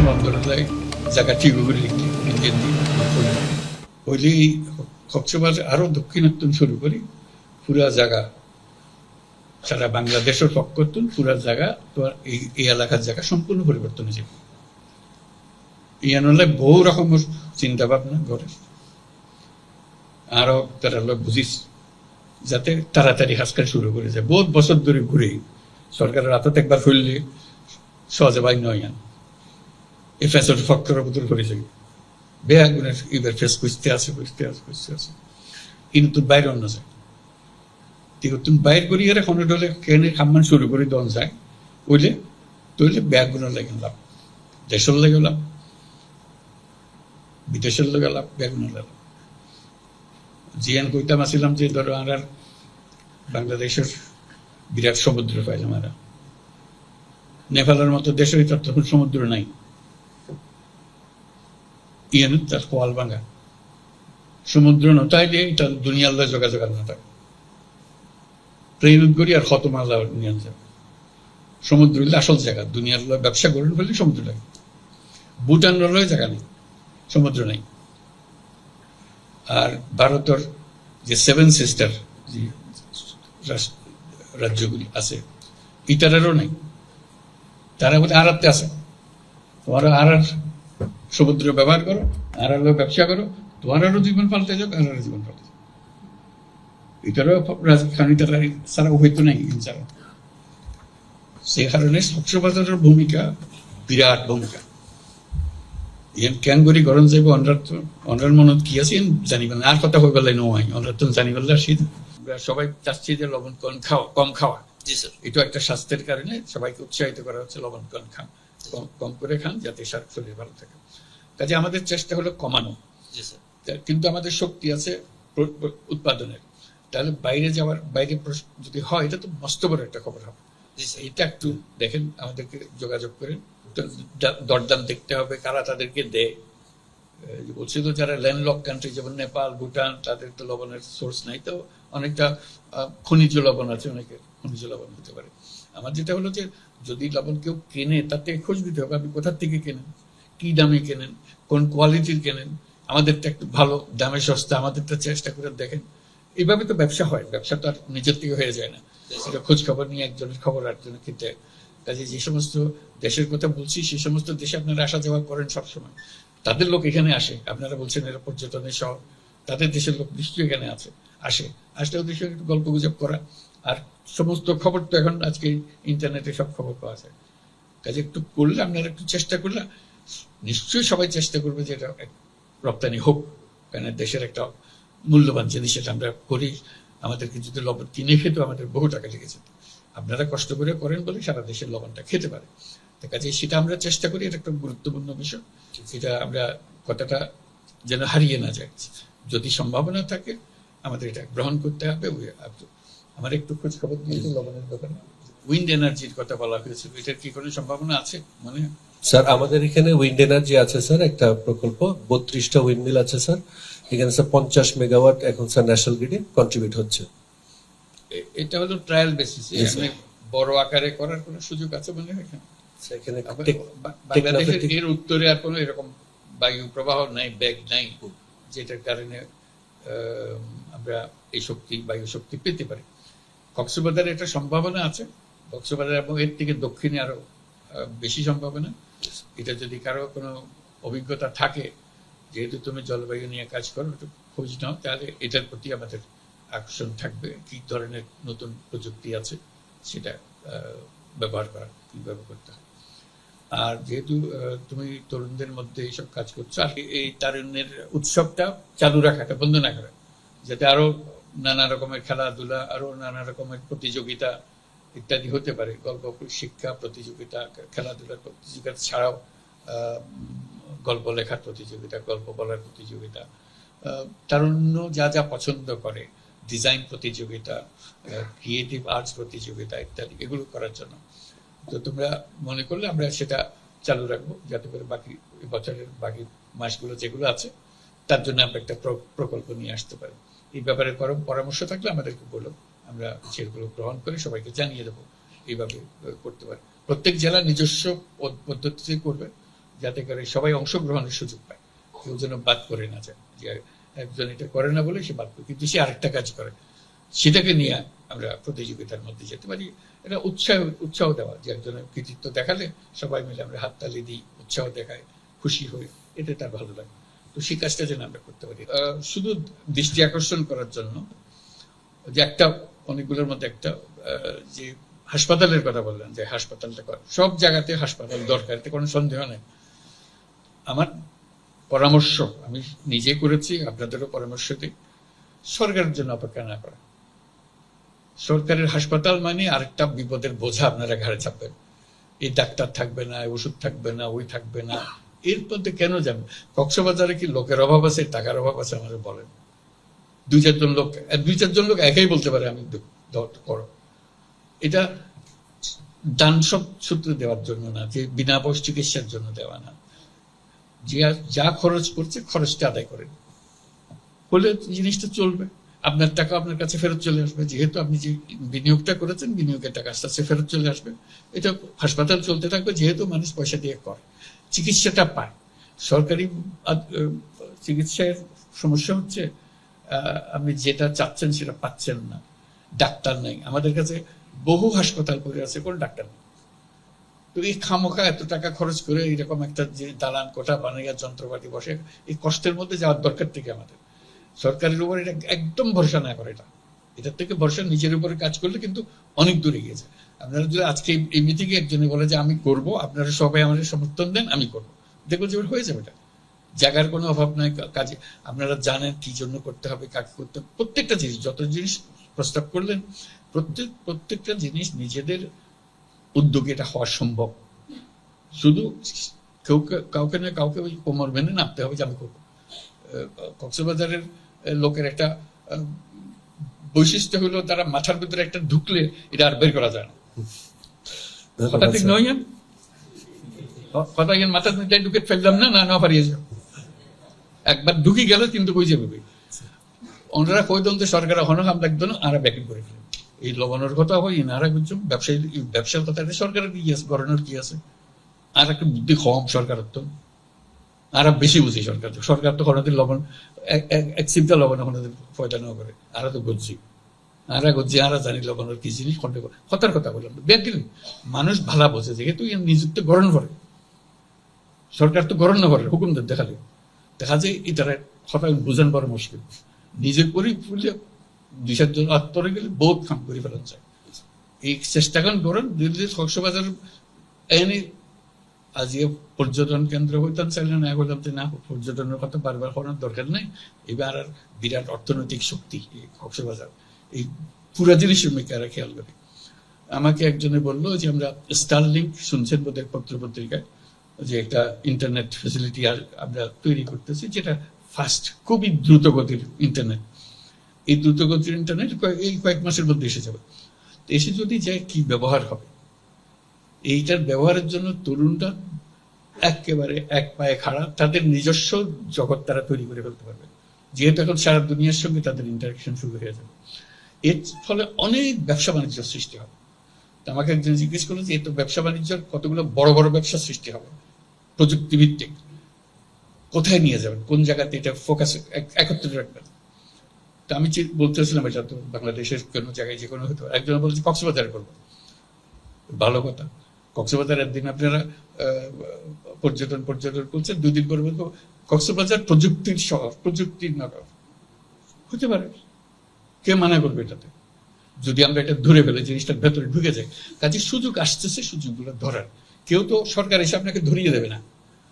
মন্ত্রণালয় জায়গা ঠিক করে নিজের হইলে এই কক্সবাজার আরও দক্ষিণাত্তন শুরু করি পুরা জায়গা সারা বাংলাদেশের পক্ষতুন পুরা জায়গা তোমার এই এই এলাকার জায়গা সম্পূর্ণ পরিবর্তন হয়েছে ইয়ানলে বহু রকমের চিন্তা ভাবনা করে আরও তারা লোক বুঝিস যাতে তাড়াতাড়ি হাসকা শুরু করে যায় বহুত বছর ধরে ঘুরে সরকারের হাতত একবার ফেললে সহজে বাই নয় এই ফেসর ফক্কর বদল করেছে বেয়া গুণের এবার ফেস খুঁজতে আছে খুঁজতে আছে খুঁজতে আছে। কিন্তু বাইরে অন্য যায়। ঠিক তুমি বাইর করি এর কোনো ডলে কেনে খাম্মান শুরু করে দন যায়। ওইলে তৈলে ব্যাগ গুণ লাগে লাভ। দেশের লাগে লাভ। বিদেশের লগে লাভ ব্যাগ গুণ লাভ। জিয়ান কইতাম আসিলাম যে, ধরো আর বাংলাদেশের বিরাট সমুদ্র পাইলাম আর নেপালের মতো দেশের তখন সমুদ্র নাই। ইয়ান তার কোয়াল ভাঙা। সমুদ্র নতাইলে এটা দুনিয়ার যোগাযোগ না থাকে। ট্রেন করি আর কত মালা নিয়ে যাবে সমুদ্র আসল জায়গা দুনিয়ার লয় ব্যবসা করেন ফেললে সমুদ্র লাগে ভুটান লয় জায়গা নেই, সমুদ্র নেই। আর ভারতের যে সেভেন সিস্টার, যে রাজ্যগুলি আছে ইটারেরও নেই। তারা বলে আরাতে আছে। তোমরা আর সমুদ্র ব্যবহার করো আর আর ব্যবসা করো তোমারও জীবন পাল্টে যাক আর আর জীবন পাল্টে যাক। এটারও রাজধানী তারা ছাড়া হইতো নাই ছাড়া সে কারণে কক্সবাজারের ভূমিকা বিরাট ভূমিকা। ইয়ান কেন করি গরম যাইব অনরার তো অনরার মনত কি আছে ইয়ান জানিবেন না। আর কথা হয়ে গেলে নয় অনরার জানি আর শীত সবাই চাচ্ছি যে লবণ কম খাওয়া কম খাওয়া। জি স্যার। এটা একটা স্বাস্থ্যের কারণে সবাইকে উৎসাহিত করা হচ্ছে লবণ কম খান কম কম করে খান যাতে সার শরীর ভালো থাকে। কাজে আমাদের চেষ্টা হলো কমানো। কিন্তু আমাদের শক্তি আছে উৎপাদনের। তাহলে বাইরে যাওয়ার বাইরে যদি হয় এটা তো মস্ত বড় একটা খবর হবে। এটা একটু দেখেন আমাদেরকে যোগাযোগ করেন। দরদাম দেখতে হবে কারা তাদেরকে দেয়। বলছি তো যারা ল্যান্ডলক কান্ট্রি যেমন নেপাল ভুটান তাদের তো লবণের সোর্স নাই তো অনেকটা খনিজ লবণ আছে অনেকের খনিজ লবণ হতে পারে। আমার যেটা হলো যে, যদি লবণ কেউ কেনে তাতে খোঁজ দিতে হবে আপনি কোথার থেকে কেনেন? কি দামে কেনেন? কোন কোয়ালিটির কেনেন? আমাদেরটা একটু ভালো, দামে সস্তা, আমাদেরটা চেষ্টা করে দেখেন। এইভাবে তো ব্যবসা হয়, ব্যবসা তো আর নিজের থেকে হয়ে যায় না। সেটা খোঁজ খবর নিয়ে একজনের খবর আরেকজনের ক্ষেত্রে কাজে যে সমস্ত দেশের কথা বলছি, সে সমস্ত দেশে আপনারা আসা যাওয়া করেন সবসময়। তাদের লোক এখানে আসে, আপনারা বলছেন এরা পর্যটনের শহর। তাদের দেশের লোক নিশ্চয়ই এখানে আছে, আসে। আসলে ওদের সঙ্গে একটু গল্প গুজব করা। আর সমস্ত খবর তো এখন আজকে ইন্টারনেটে সব খবর পাওয়া যায়। কাজে একটু করলে আপনারা একটু চেষ্টা করলে, নিশ্চয়ই সবাই চেষ্টা করবে যে এটা রপ্তানি হোক। কেন দেশের একটা মূল্যবান জিনিস এটা আমরা করি। আমাদেরকে যদি লবণ কিনে খেতে আমাদের বহু টাকা লেগেছে। আপনারা কষ্ট করে করেন বলে সারা দেশের লবণটা খেতে পারে। কাজে সেটা আমরা চেষ্টা করি, এটা একটা গুরুত্বপূর্ণ বিষয়। সেটা আমরা কথাটা যেন হারিয়ে না যায়। যদি সম্ভাবনা থাকে, আমাদের এটা গ্রহণ করতে হবে। আমার একটু খোঁজ খবর দিয়েছে লবণের দোকানে। উইন্ড এনার্জির কথা বলা হয়েছে। এটার কি কোনো সম্ভাবনা আছে? মানে স্যার আমাদের এখানে উইন্ড এনার্জি আছে স্যার একটা প্রকল্প। বত্রিশটা উইন্ড মিল আছে স্যার। এখানে স্যার পঞ্চাশ মেগাওয়াট এখন স্যার ন্যাশনাল গ্রিডে কন্ট্রিবিউট হচ্ছে। এটা হলো ট্রায়াল বেসিস sir. বড় আকারে করার কোনো সুযোগ আছে মনে হয় এখানে? এখানে বাংলাদেশের এর উত্তরে আর কোনো এরকম বায়ু প্রবাহ নাই ব্যাগ নাই যেটার কারণে আহ, আমরা এই শক্তি বায়ু শক্তি পেতে পারি। কক্সবাজারে এটা সম্ভাবনা আছে। কক্সবাজার এবং এর থেকে দক্ষিণে আরও বেশি সম্ভাবনা। এটা যদি কারও কোনো অভিজ্ঞতা থাকে, যেহেতু তুমি জলবায়ু নিয়ে কাজ করো, একটু খোঁজ নাও, তাহলে এটার প্রতি আমাদের আকর্ষণ থাকবে, কি ধরনের নতুন প্রযুক্তি আছে সেটা ব্যবহার করা, কীভাবে করতে আর যেহেতু তুমি তরুণদের মধ্যে এইসব কাজ করছ, আর এই তারুণ্যের উৎসবটা চালু রাখাটা বন্ধ না করা, যাতে আরও নানা রকমের খেলাধুলা আরও নানা রকমের প্রতিযোগিতা ইত্যাদি হতে পারে। গল্প, শিক্ষা প্রতিযোগিতা খেলাধুলার প্রতিযোগিতা ছাড়াও গল্প লেখার প্রতিযোগিতা, গল্প বলার প্রতিযোগিতা তারুণ্য যা যা পছন্দ করে, ডিজাইন প্রতিযোগিতা ক্রিয়েটিভ আর্টস প্রতিযোগিতা ইত্যাদি, এগুলো করার জন্য। তো তোমরা মনে করলে আমরা সেটা চালু রাখব, যাতে করে বাকি বছরের বাকি মাসগুলো যেগুলো আছে, তার জন্য আমরা একটা প্র- প্রকল্প নিয়ে আসতে পারি। এই ব্যাপারে পরামর্শ থাকলে আমাদেরকে বলো। আমরা সেগুলো গ্রহণ করে সবাইকে জানিয়ে দেবো এইভাবে করতে পারে। প্রত্যেক জেলা নিজস্ব পদ্ধতিতে করবে, যাতে করে সবাই অংশগ্রহণের সুযোগ পায়। কেউ যেন বাদ করে না যায়, যে একজন এটা করে না বলে সে বাদ করে কিন্তু সে আরেকটা কাজ করে। সেটাকে নিয়ে আমরা প্রতিযোগিতার মধ্যে যেতে পারি। এটা উৎসাহ উৎসাহ দেওয়া, যে একজনের কৃতিত্ব দেখালে সবাই মিলে আমরা হাততালি দিই, উৎসাহ দেখাই খুশি হই, এটা তার ভালো লাগে। তো সেই কাজটা যেন আমরা করতে পারি। শুধু দৃষ্টি আকর্ষণ করার জন্য, যে একটা, অনেকগুলোর মধ্যে একটা যে হাসপাতালের কথা বললেন, যে হাসপাতালটা কর সব জায়গাতে হাসপাতাল দরকার, এতে কোনো সন্দেহ নেই। আমার পরামর্শ আমি নিজে করেছি, আপনাদেরও পরামর্শ দিই, সরকারের জন্য অপেক্ষা না করা সরকারের হাসপাতাল মানে আরেকটা বিপদের বোঝা আপনারা ঘাড়ে চাপবেন। এই ডাক্তার থাকবে না ওষুধ থাকবে না, ওই থাকবে না। এর মধ্যে কেন যাবেন কক্সবাজারে কি লোকের অভাব আছে? টাকার অভাব আছে? আমাদের বলেন। দুই চারজন লোক দুই চারজন লোক একাই বলতে পারে, আমি করো। এটা দান সব সূত্রে দেওয়ার জন্য না, যে বিনা বয়স চিকিৎসার জন্য দেওয়া না। যে যা খরচ করছে, খরচটা আদায় করেন হলে জিনিসটা চলবে। আপনার টাকা আপনার কাছে ফেরত চলে আসবে। যেহেতু আপনি যে বিনিয়োগটা করেছেন, বিনিয়োগের টাকা আস্তে আস্তে ফেরত চলে আসবে। এটা হাসপাতাল চলতে থাকবে, যেহেতু মানুষ পয়সা দিয়ে করে। চিকিৎসাটা পায়। সরকারি চিকিৎসার সমস্যা হচ্ছে আপনি যেটা চাচ্ছেন সেটা পাচ্ছেন না। ডাক্তার নেই। আমাদের কাছে বহু হাসপাতাল পড়ে আছে, কোন ডাক্তার নেই। তো এই খামোখা এত টাকা খরচ করে এরকম একটা যে দালান কোঠা বানাইয়া যন্ত্রপাতি বসে, এই কষ্টের মধ্যে যাওয়ার দরকার থেকে আমাদের। সরকারের উপর এটা একদম ভরসা না করে এটা। এটার থেকে ভরসা নিজের উপরে কাজ করলে কিন্তু অনেক দূরে গিয়েছে আপনারা যদি আজকে এই- মিটিংয়ে একজনে বলে যে আমি করব, আপনারা সবাই আমাদের সমর্থন দেন, আমি করব। দেখো যে হয়ে যাবে এটা। জায়গার কোনো অভাব নাই কাজে আপনারা জানেন কি জন্য করতে হবে, কাকে করতে প্রত্যেকটা জিনিস, যত জিনিস প্রস্তাব করলেন, প্রত্যেক, প্রত্যেকটা জিনিস নিজেদের উদ্যোগে এটা হওয়া সম্ভব। শুধু কেউ কাউকে না, কাউকে ওই কোমর মেনে নামতে হবে যে আমি করব। কক্সবাজারের লোকের একটা বৈশিষ্ট্য হলো তারা মাথার ভিতরে একটা ঢুকলে এটা আর বের করা যায় না। কথা ঠিক নয় কথা ভিতরে ঢুকে ফেললাম না না না পারিয়ে যাও একবার ঢুকি গেল কিন্তু কই যাবে ওনারা কই দন্ত সরকার হনো হাম লাগতো না আর ব্যাকিং করে ফেলেন এই লবণের কথা হয় ইনারা বুঝছ ব্যবসায়ী ব্যবসার কথা সরকারের কি আছে গভর্নর কি আছে আর একটা বুদ্ধি কম সরকারের তো আর বেশি বুঝি সরকার সরকার তো কোনোদিন লবণ এক- চিন্তা লবণ কোনোদিন ফয়দা নেওয়া করে আর তো বুঝছি আরা আরা জানি লবণের কি জিনিস খন্ডে কথার কথা বললাম। ব্যাকিং মানুষ ভালা বোঝে যেহেতু নিযুক্ত গ্রহণ করে। সরকার তো গ্রহণ করে, হুকুম দেখালে। দেখা যায় এটারা কথা বুঝান বড় মুশকিল। নিজে করি ফুলে দুই চারজন আত্মরে গেলে বহুত কাম করে ফেলান যায় এই চেষ্টা করেন করেন দিল্লির কক্সবাজার এনে আজ পর্যটন কেন্দ্র হইতাম চাইলে না বললাম যে না, পর্যটনের কথা বারবার করার দরকার নেই। এবার আর বিরাট অর্থনৈতিক শক্তি কক্সবাজার। এই পুরা জিনিসের মেকারা খেয়াল করে। আমাকে একজনে বলল যে, আমরা স্টার স্টারলিংক শুনছেন বোধহয় পত্র পত্রিকায় যে একটা ইন্টারনেট ফেসিলিটি আর আমরা তৈরি করতেছি, যেটা ফাস্ট খুবই দ্রুত গতির ইন্টারনেট এই দ্রুত গতির ইন্টারনেট এই কয়েক মাসের মধ্যে এসে যাবে। এসে যদি যায়, কি ব্যবহার হবে? এইটার ব্যবহারের জন্য তরুণরা একেবারে এক পায়ে খাড়া, তাদের নিজস্ব জগৎ তারা তৈরি করে ফেলতে পারবে। যেহেতু এখন সারা দুনিয়ার সঙ্গে তাদের ইন্টারাকশন শুরু হয়ে যাবে। এর ফলে অনেক ব্যবসা বাণিজ্য সৃষ্টি হবে। তো আমাকে একজন জিজ্ঞেস করল যে এই তো ব্যবসা বাণিজ্যের কতগুলো বড় বড় ব্যবসা সৃষ্টি হবে? প্রযুক্তিভিত্তিক। কোথায় নিয়ে যাবেন? কোন জায়গাতে এটা ফোকাস একত্রিত রাখবেন? তো আমি বলতেছিলাম এটা তো বাংলাদেশের কোনো জায়গায় যে কোনো হতো একজন বলছে কক্সবাজারে করব। ভালো কথা। কক্সবাজার একদিন আপনারা পর্যটন পর্যটন করছেন, দুদিন পরে বলব, কক্সবাজার প্রযুক্তির শহর প্রযুক্তির নগর হতে পারে। কে মানা করবে এটাতে? যদি আমরা এটা ধরে ফেলে, জিনিসটার ভেতরে ঢুকে যায়, কাজে সুযোগ আসতেছে সুযোগগুলো ধরার। কেউ তো সরকার এসে আপনাকে ধরিয়ে দেবে না।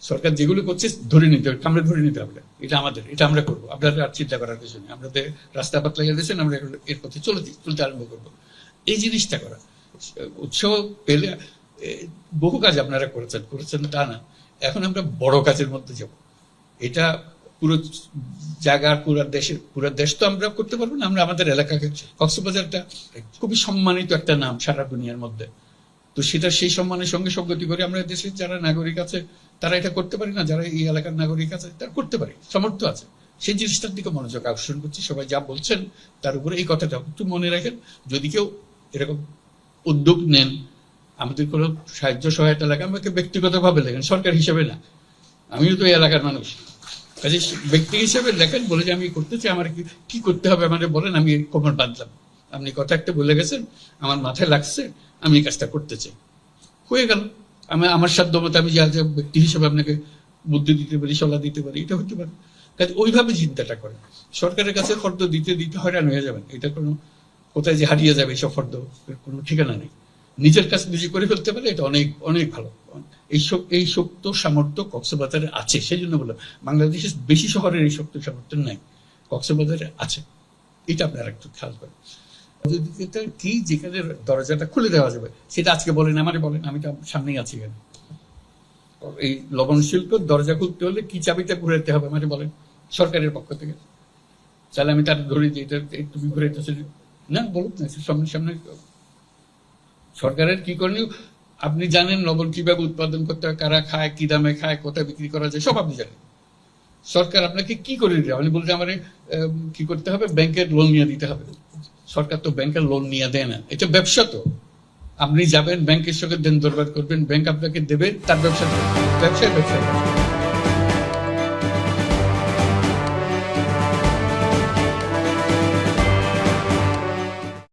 সরকার যেগুলো করছে, ধরে নিতে হবে, আমরা ধরে নিতে হবে। এটা আমাদের, এটা আমরা করব। আপনাদের আর চিন্তা করার কিছু নেই। আমাদের রাস্তা পাত লাগিয়ে দিয়েছেন, আমরা এর পথে চলে চলতে আরম্ভ করব। এই জিনিসটা করা। উৎসাহ পেলে বহু কাজ আপনারা করেছেন করেছেন তা না। এখন আমরা বড় কাজের মধ্যে যাব। এটা পুরো জায়গার পুরো দেশের পুরো দেশ তো আমরা করতে পারব না আমরা আমাদের এলাকাকে কক্সবাজারটা খুবই সম্মানিত একটা নাম সারা দুনিয়ার মধ্যে। তো সেটা সেই সম্মানের সঙ্গে সঙ্গতি করে আমরা দেশের যারা নাগরিক আছে তারা এটা করতে পারি না যারা এই এলাকার নাগরিক আছে তারা করতে পারি সামর্থ্য আছে। সেই জিনিসটার দিকে মনোযোগ আকর্ষণ করছি সবাই যা বলছেন তার উপরে এই কথাটা একটু মনে রাখেন। যদি কেউ এরকম উদ্যোগ নেন আমাদের কোনো সাহায্য সহায়তা লাগে আমাকে ব্যক্তিগতভাবে লাগেন সরকার হিসেবে না। আমিও তো এই এলাকার মানুষ। কাজে ব্যক্তি হিসেবে লেখেন বলে যে আমি করতে চাই, আমার কি- করতে হবে? আমাকে বলেন, আমি কোমর বাঁধলাম। আপনি কথা একটা বলে গেছেন, আমার মাথায় লাগছে, আমি এই কাজটা করতে চাই। হয়ে গেল। আমি, আমার সাধ্য মতো আমি যা যা ব্যক্তি হিসেবে আপনাকে বুদ্ধি দিতে পারি সলা দিতে পারি, এটা হতে পারে। কাজে ওইভাবে চিন্তাটা করে সরকারের কাছে ফর্দ দিতে দিতে হয়রান হয়ে যাবেন। এটা কোনো কোথায় যে হারিয়ে যাবে এইসব ফর্দ কোনো ঠিকানা নেই। নিজের কাছে নিজে করে ফেলতে পারে, এটা অনেক অনেক ভালো। এই এই শক্ত সামর্থ্য কক্সবাজারে আছে। সেই জন্য বললাম, বাংলাদেশের বেশি শহরের এই শক্ত সামর্থ্য নাই। কক্সবাজারে আছে। এটা আপনারা একটু খেয়াল করেন। কি যেখানে দরজাটা খুলে দেওয়া যাবে, সেটা আজকে বলেন, আমারে বলেন, আমি তো সামনেই আছি এখানে। এই লবণ শিল্পের দরজা খুলতে হলে কি চাবিটা ঘুরাতে হবে, আমারে বলেন, সরকারের পক্ষ থেকে। তাহলে আমি তার ধরে দিই, এটা একটু ঘুরাইতেছে না বলুন না, সামনে সামনে। সরকারের কি করণীয়? আপনি জানেন লবণ কীভাবে উৎপাদন করতে হয়, কারা খায়, কি দামে খায়, কোথায় বিক্রি করা যায়, সব আপনি জানেন। সরকার আপনাকে কি করে দিতে আপনি বলতে আমার কি করতে হবে? ব্যাংকের লোন নিয়ে দিতে হবে। সরকার তো ব্যাংকের লোন নিয়ে দেয় না। এটা ব্যবসা তো। আপনি যাবেন, ব্যাংকের সঙ্গে দেন, দরবার করবেন, ব্যাংক আপনাকে দেবে, তার ব্যবসা ব্যবসায় ব্যবসায়। ব্যবসা